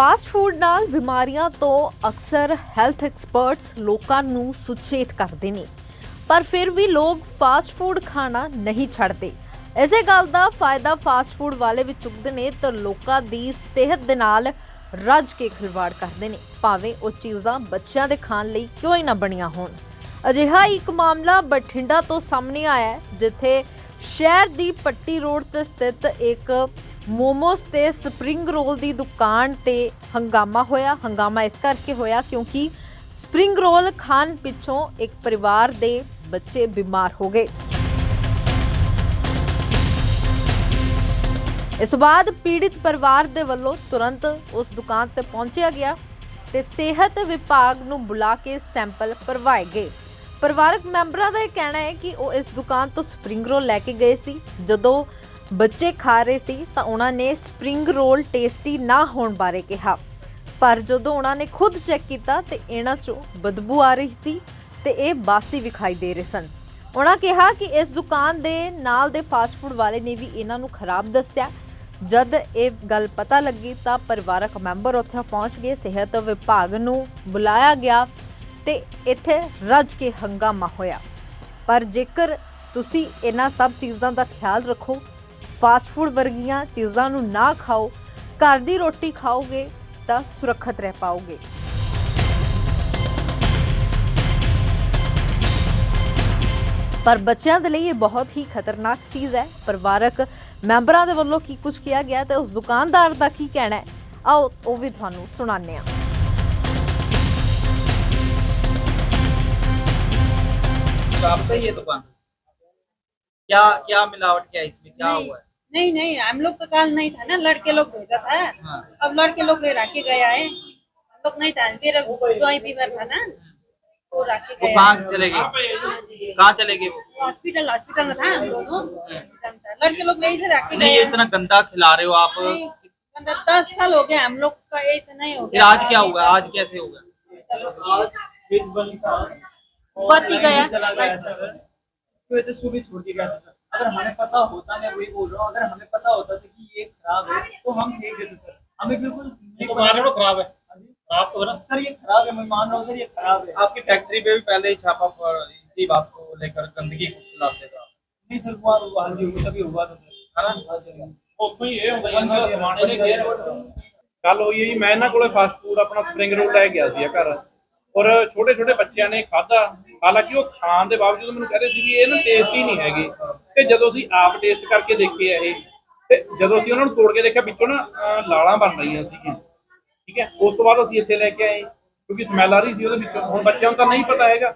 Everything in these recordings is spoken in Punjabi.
ਫਾਸਟ ਫੂਡ ਨਾਲ ਬਿਮਾਰੀਆਂ ਤੋਂ ਅਕਸਰ ਹੈਲਥ ਐਕਸਪਰਟਸ ਲੋਕਾਂ ਨੂੰ ਸੁਚੇਤ ਕਰਦੇ ਨੇ। ਪਰ ਫਿਰ ਵੀ ਲੋਕ ਫਾਸਟ ਫੂਡ ਖਾਣਾ ਨਹੀਂ ਛੱਡਦੇ। ਇਸੇ ਗੱਲ ਦਾ ਫਾਇਦਾ ਫਾਸਟ ਫੂਡ ਵਾਲੇ ਵੀ ਚੁੱਕਦੇ ਨੇ ਤਾਂ ਲੋਕਾਂ ਦੀ ਸਿਹਤ ਦੇ ਨਾਲ ਰੱਜ ਕੇ ਖਿਲਵਾੜ ਕਰਦੇ ਨੇ। ਭਾਵੇਂ ਉਹ ਚੀਜ਼ਾਂ ਬੱਚਿਆਂ ਦੇ ਖਾਣ ਲਈ ਕਿਉਂ ਹੀ ਨਾ ਬਣੀਆਂ ਹੋਣ। ਅਜਿਹਾ ਇੱਕ ਮਾਮਲਾ ਬਠਿੰਡਾ ਤੋਂ ਸਾਹਮਣੇ ਆਇਆ ਹੈ, ਜਿੱਥੇ ਸ਼ਹਿਰ ਦੀ ਪੱਟੀ ਰੋਡ ਤੇ ਸਥਿਤ ਇੱਕ ਮੋਮੋਸ ਤੇ ਸਪਰਿੰਗ ਰੋਲ ਦੀ ਦੁਕਾਨ ਤੇ ਹੰਗਾਮਾ ਹੋਇਆ। ਹੰਗਾਮਾ ਇਸ ਕਰਕੇ ਹੋਇਆ ਕਿਉਂਕਿ ਸਪਰਿੰਗ ਰੋਲ ਖਾਣ ਪਿੱਛੋਂ ਇੱਕ ਪਰਿਵਾਰ ਦੇ ਬੱਚੇ ਬਿਮਾਰ ਹੋ ਗਏ। ਇਸ ਬਾਅਦ ਪੀੜਿਤ ਪਰਿਵਾਰ ਦੇ ਵੱਲੋਂ ਤੁਰੰਤ ਉਸ ਦੁਕਾਨ ਤੇ ਪਹੁੰਚਿਆ ਗਿਆ ਤੇ ਸਿਹਤ ਵਿਭਾਗ ਨੂੰ ਬੁਲਾ ਕੇ ਸੈਂਪਲ ਭਰਵਾਏ ਗਏ। ਪਰਿਵਾਰਕ ਮੈਂਬਰਾਂ ਦਾ ਇਹ ਕਹਿਣਾ ਹੈ ਕਿ ਉਹ ਇਸ ਦੁਕਾਨ ਤੋਂ ਸਪਰਿੰਗ ਰੋਲ ਲੈ ਕੇ ਗਏ ਸੀ। ਜਦੋਂ ਬੱਚੇ ਖਾ ਰਹੇ ਸੀ ਤਾਂ ਉਹਨਾਂ ਨੇ ਸਪਰਿੰਗ ਰੋਲ ਟੇਸਟੀ ਨਾ ਹੋਣ ਬਾਰੇ ਕਿਹਾ। ਪਰ ਜਦੋਂ ਉਹਨਾਂ ਨੇ ਖੁਦ ਚੈੱਕ ਕੀਤਾ ਤੇ ਇਹਨਾਂ ਚੋਂ ਬਦਬੂ ਆ ਰਹੀ ਸੀ ਤੇ ਇਹ ਬਾਸੀ ਵਿਖਾਈ ਦੇ ਰਹੇ ਸਨ। ਉਹਨਾਂ ਕਿਹਾ ਕਿ ਇਸ ਦੁਕਾਨ ਦੇ ਨਾਲ ਦੇ ਫਾਸਟ ਫੂਡ ਵਾਲੇ ਨੇ ਵੀ ਇਹਨਾਂ ਨੂੰ ਖਰਾਬ ਦੱਸਿਆ। ਜਦ ਇਹ ਗੱਲ ਪਤਾ ਲੱਗੀ ਤਾਂ ਪਰਿਵਾਰਕ ਮੈਂਬਰ ਉੱਥੇ ਪਹੁੰਚ ਗਏ, ਸਿਹਤ ਵਿਭਾਗ ਨੂੰ ਬੁਲਾਇਆ ਗਿਆ ਤੇ ਇੱਥੇ ਰੱਜ ਕੇ ਹੰਗਾਮਾ ਹੋਇਆ। ਪਰ ਜੇਕਰ ਤੁਸੀਂ ਇਹਨਾਂ ਸਭ ਚੀਜ਼ਾਂ ਦਾ ਖਿਆਲ ਰੱਖੋ ਫਾਸਟ ਫੂਡ ਵਰਗੀਆਂ ਚੀਜ਼ਾਂ ਨੂੰ ਨਾ ਖਾਓ ਘਰ ਦੀ ਰੋਟੀ ਖਾਓਗੇ ਤਾਂ ਸੁਰੱਖਿਅਤ ਰਹਿ ਪਾਓਗੇ ਪਰ ਬੱਚਿਆਂ ਦੇ ਲਈ ਇਹ ਬਹੁਤ ਹੀ ਖਤਰਨਾਕ ਚੀਜ਼ ਹੈ ਪਰਿਵਾਰਕ ਮੈਂਬਰਾਂ ਦੇ ਵੱਲੋਂ ਕੀ ਕੁਝ ਕਿਹਾ ਗਿਆ ਤੇ ਉਸ ਦੁਕਾਨਦਾਰ ਦਾ ਕੀ ਕਹਿਣਾ ਹੈ ਆਓ ਉਹ ਵੀ ਤੁਹਾਨੂੰ ਸੁਣਾਉਂਦੇ ਹਾਂ शॉप का ही है दुकान क्या क्या मिलावट क्या है इसमें क्या नहीं, हुआ है नहीं नहीं हम लोग का काल नहीं था ना लड़के लोग भेजा था। हाँ। अब लड़के लोग ले राके गया है। हम लोग नहीं था मेरा ज्वाई बीमार था ना वो राके वो गया कहाँ चले गए? कहाँ चले गए वो? हॉस्पिटल हॉस्पिटल में था हम दोनों लड़के लोग नहीं से राके नहीं ये इतना गंदा खिला रहे हो आप। मतलब दस साल हो गया हम लोग का ऐसा नहीं हो गया आज क्या हुआ? आज कैसे होगा बत्ती गया। इसकी वजह से सुबह था। सर अगर हमें पता होता मैं वही बोल रहा हूँ अगर हमें पता होता था कि ये खराब है तो हम फेंक देते सर हमें बिल्कुल ये तो मान रहे हो खराब है खराब तो है ना सर ये खराब है मैं मान रहा हूँ सर ये खराब है आपकी फैक्ट्री पे भी पहले ही छापा पड़- इसी बात को लेकर गंदगी को खिलाते था नहीं सर वो वो हाँ जी वो तभी हुआ था सर है ना हाँ जी। ਉੱਥੋਂ ਹੀ ਇਹ ਹੁੰਦਾ ਜਾਂਦਾ ਸਮਾਨ ਇਹਨੇ ਗਿਆ ਕੱਲ ਹੋਈ ਹੈ ਜੀ ਮੈਂ ਇਹਨਾਂ ਕੋਲੇ ਫਾਸਟ ਫੂਡ ਆਪਣਾ ਸਪਰਿੰਗ ਰੋਲ ਲੈ ਗਿਆ ਸੀ ਘਰ ਔਰ ਛੋਟੇ ਛੋਟੇ ਬੱਚਿਆਂ ਨੇ ਖਾਧਾ ਹਾਲਾਂਕਿ ਉਹ ਖਾਣ ਦੇ ਬਾਵਜੂਦ ਮੈਨੂੰ ਕਹਿੰਦੇ ਸੀ ਵੀ ਇਹ ਨਾ ਟੇਸਟ ਹੀ ਨਹੀਂ ਹੈਗੀ। ਤੇ ਜਦੋਂ ਅਸੀਂ ਆਪ ਟੇਸਟ ਕਰਕੇ ਦੇਖੇ ਇਹ ਤੇ ਜਦੋਂ ਅਸੀਂ ਉਹਨਾਂ ਨੂੰ ਤੋੜ ਕੇ ਦੇਖਿਆ ਵਿੱਚੋਂ ਨਾ ਲਾਲਾਂ ਬਣ ਰਹੀਆਂ ਸੀਗੀਆਂ। ਠੀਕ ਹੈ? ਉਸ ਤੋਂ ਬਾਅਦ ਅਸੀਂ ਇੱਥੇ ਲੈ ਕੇ ਆਏ ਕਿਉਂਕਿ ਸਮੈਲ ਆ ਰਹੀ ਸੀ ਉਹਦੇ ਵਿੱਚੋਂ। ਹੁਣ ਬੱਚਿਆਂ ਨੂੰ ਤਾਂ ਨਹੀਂ ਪਤਾ ਹੈਗਾ।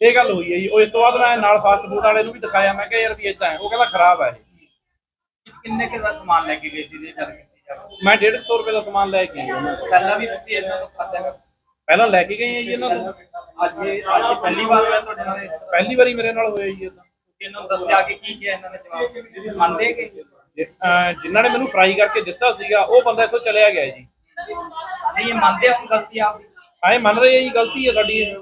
ਇਹ ਗੱਲ ਹੋਈ ਹੈ ਜੀ। ਉਹ ਇਸ ਤੋਂ ਬਾਅਦ ਮੈਂ ਨਾਲ ਫਾਸਟ ਫੂਡ ਵਾਲੇ ਨੂੰ ਵੀ ਦਿਖਾਇਆ। ਮੈਂ ਕਿਹਾ ਯਾਰ ਵੀ ਇਦਾਂ ਹੈ। ਉਹ ਕਹਿੰਦਾ ਖਰਾਬ ਹੈ ਕਿੰਨੇ ਕੇ ਦਾ ਸਮਾਨ ਲੈ ਕੇ ਗਏ ਸੀ? ਜੇ ਗੱਲ ਕੀਤੀ ਮੈਂ 150 ਰੁਪਏ ਦਾ ਸਮਾਨ ਲੈ ਕੇ ਆਇਆ। ਪਹਿਲਾਂ ਵੀ ਤੁਸੀਂ ਇਹਨਾਂ ਤੋਂ ਖਾਧਾ ਪਹਿਲਾਂ ਲੈ ਕੇ ਗਏ ਆ ਜੀ ਇਹਨਾਂ ਤੋਂ ਅੱਜ ਇਹ- ਅੱਜ ਪਹਿਲੀ ਵਾਰ ਹੋਇਆ ਤੁਹਾਡੇ ਨਾਲ? ਪਹਿਲੀ ਵਾਰੀ ਮੇਰੇ ਨਾਲ ਹੋਇਆ ਜੀ ਇਦਾਂ ਇਹਨਾਂ ਨੂੰ ਦੱਸਿਆ ਕਿ ਕੀ ਕਿਹਾ ਇਹਨਾਂ ਨੇ ਜਵਾਬ ਮੰਨਦੇ ਕਿ ਜਿਨ੍ਹਾਂ ਨੇ ਮੈਨੂੰ ਫਰਾਈ ਕਰਕੇ ਦਿੱਤਾ ਸੀਗਾ ਉਹ ਬੰਦਾ ਇੱਥੋਂ ਚਲਿਆ ਗਿਆ ਜੀ। ਨਹੀਂ ਇਹ ਮੰਨਦੇ ਆਪਣੀ ਗਲਤੀ ਆਪ ਆਏ ਮੰਨ ਰਹੇ ਆ ਜੀ ਗਲਤੀ ਹੈ ਸਾਡੀ ਇਹ।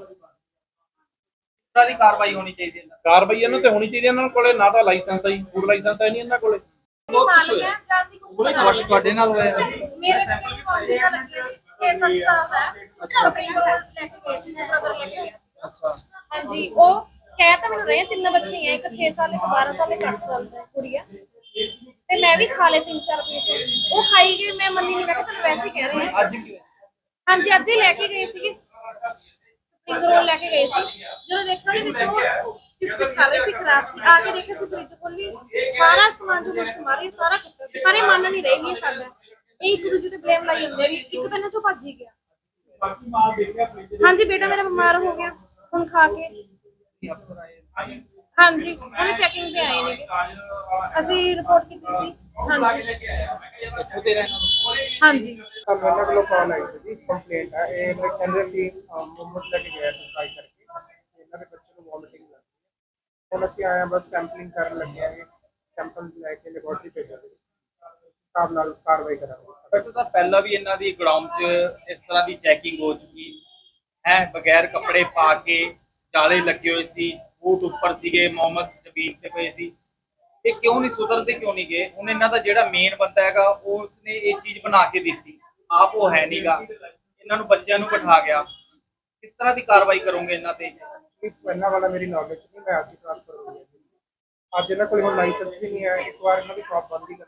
ਤਰ੍ਹਾਂ ਦੀ ਕਾਰਵਾਈ ਹੋਣੀ ਚਾਹੀਦੀ ਹੈ ਕਾਰਵਾਈ ਇਹਨਾਂ ਤੇ ਹੋਣੀ ਚਾਹੀਦੀ ਇਹਨਾਂ ਕੋਲੇ ਨਾ ਤਾਂ ਲਾਇਸੈਂਸ ਹੈ ਫੂਡ ਲਾਇਸੈਂਸ ਹੈ ਨਹੀਂ ਇਹਨਾਂ ਕੋਲੇ। ਤੁਹਾਡੇ ਤੁਹਾਡੇ ਨਾਲ ਹੋਇਆ ਮੇਰੇ ਸੈਂਪਲ ਵੀ ਕਾਲਜ ਦਾ ਲੱਗੇ ਜੀ 6-7 ਸਾਲ ਹੈ। ਸਪਰਿੰਗ ਰੋਲ ਲੈ ਕੇ ਗਏ ਸੀ ਮੇਰੇ brother ਲੈ ਕੇ। ਗਿਆ ਅੱਛਾ। ਹਾਂਜੀ ਉਹ ਕਹਿ ਤਾਂ ਮੈਨੂੰ ਰਹੇ ਤਿੰਨ ਬੱਚੇ ਹੈ ਇੱਕ 6 ਸਾਲ ਇੱਕ 12 ਸਾਲ ਇੱਕ 8 ਸਾਲ ਦਾ ਕੁੜੀ ਆ ਤੇ ਮੈਂ ਵੀ ਖਾ ਲਏ ਤਿੰਨ ਚਾਰ ਪੀਸ। ਉਹ ਖਾਈ ਗਈ ਮੈਂ ਮੰਨੀ ਨਹੀਂ ਮੈਂ ਕਿਹਾ ਚਲ ਵੈਸੇ ਹੀ ਕਹਿ ਰਹੇ ਆ। ਅੱਜ ਹਾਂਜੀ ਹੀ ਲੈ ਕੇ ਗਏ ਸੀਗੇ। ਸਪਰਿੰਗ ਰੋਲ ਲੈ ਕੇ ਗਏ ਸੀ। ਜਦੋਂ ਦੇਖਿਆ ਉਹਦੇ ਵਿੱਚੋਂ ਚਿਪ ਚਿਪ ਕਰ ਰਹੇ ਸੀ ਖਰਾਬ ਸੀ। ਆ ਕੇ ਦੇਖਿਆ ਸੀ ਫ੍ਰਿਜ ਕੋਲ ਵੀ ਸਾਰਾ ਸਮਾਨ ਜੋ ਮੁਸ਼ਕ ਮਾਰੀ ਸਾਰਾ ਖੱਟਾ ਸੀ। ਪਰ ਇਹ ਮੰਨ ਨਹੀਂ ਰਹੀ ਸਾਡਾ। ਇਹ ਇੱਕ ਦੂਜੇ ਤੇ ਬਲੇਮ ਲਾਈ ਜਾਂਦੇ ਆ ਵੀ ਇੱਕ ਤਾਂ ਇਹਨਾਂ ਚੋਂ ਭੱਜ ਹੀ ਗਿਆ। ਬਾਕੀ ਮਾਲ ਦੇਖ ਲਿਆ ਫ੍ਰਿਜ ਦੇ ਹਾਂਜੀ ਬੇਟਾ ਮੇਰਾ ਬਿਮਾਰ ਹੋ ਗਿਆ, ਹੁਣ ਖਾ ਕੇ। ਵਿੱਚ ਅਫਸਰ ਆਏ ਆਈ ਹਾਂਜੀ, ਉਹਨੇ ਚੈਕਿੰਗ ਤੇ ਆਏ ਨੇ ਕਾਜਲ ਵਾਲਾ ਅਸੀਂ ਰਿਪੋਰਟ ਕੀਤੀ ਸੀ, ਹਾਂਜੀ। ਲੈ ਕੇ ਆਇਆ ਮੈਂ ਕਿਹਾ ਯਾਰ ਉਹਦੇ ਰਹਿਣਾ ਹਾਂਜੀ। ਸਾਨੂੰ ਇਹਨਾਂ ਕੋਲੋਂ ਕਾਲ ਆਈ ਸੀ ਕੰਪਲੇਂਟ ਆ। ਇਹ ਮੈਂ ਕਹਿੰਦੇ ਸੀ ਮੁਹੰਮਦ ਲੈ ਕੇ ਗਿਆ ਸੀ ਟਰਾਈ ਕਰਕੇ। ਤੇ ਇਹਨਾਂ ਦੇ ਬੱਚੇ ਨੂੰ ਵੋਮਿਟਿੰਗ ਲੱਗ ਗਈ। ਹੁਣ ਅਸੀਂ ਆਇਆ ਬਸ ਸੈਂਪਲਿੰਗ ਕਰਨ ਲੱਗੇ ਆਗੇ ਸੈਂਪਲ ਲੈ ਕੇ ਲੈਬੋਰਟਰੀ ਭੇਜਾਂਗੇ। ਹਿਸਾਬ ਨਾਲ ਕਾਰਵਾਈ ਕਰਾਂਗੇ। ਡਾਕਟਰ ਸਾਹਿਬ ਪਹਿਲਾਂ ਵੀ ਇਹਨਾਂ ਦੀ ਗਰਾਊਂਡ 'ਚ ਇਸ ਤਰ੍ਹਾਂ ਦੀ ਚੈਕਿੰਗ ਹੋ ਚੁੱਕੀ ਹੈ। ਬਗੈਰ ਕੱਪੜੇ ਪਾ ਕੇ ਜਾਲੇ ਲੱਗੇ ਹੋਏ ਸੀ, ਬੂਟ ਉੱਪਰ ਸੀਗੇ, ਮੋਮਸ ਜ਼ਮੀਨ ਤੇ ਪਏ ਸੀ। ਇਹ ਕਿਉਂ ਨਹੀਂ ਸੁਧਰਦੇ, ਕਿਉਂ ਨਹੀਂ ਗਏ? ਹੁਣ ਇਹਨਾਂ ਦਾ ਜਿਹੜਾ ਮੇਨ ਬੰਦਾ ਹੈਗਾ ਉਹ ਉਸਨੇ ਇਹ ਚੀਜ਼ ਬਣਾ ਕੇ ਦਿੱਤੀ। ਆਪ ਉਹ ਹੈ ਨਹੀਂਗਾ ਇਹਨਾਂ ਨੂੰ ਬੱਚਿਆਂ ਨੂੰ ਬਿਠਾ ਗਿਆ। ਕਿਸ ਤਰ੍ਹਾਂ ਦੀ ਕਾਰਵਾਈ ਕਰੋਗੇ ਇਹਨਾਂ ਤੇ? ਇਹ ਪਹਿਲਾਂ ਵਾਲਾ ਮੇਰੀ ਨੌਲੇਜ ਨਹੀਂ, ਮੈਂ ਅੱਜ ਟ੍ਰਾਂਸਫਰ ਹੋ ਗਿਆ ਅੱਜ ਇਹਨਾਂ ਕੋਲ ਹੁਣ ਲਾਇਸੈਂਸ ਵੀ ਨਹੀਂ ਹੈ, ਇੱਕ ਵਾਰ ਇਹਨਾਂ ਦੀ ਸ਼ਾਪ ਬੰਦ ਹੀ ਕਰ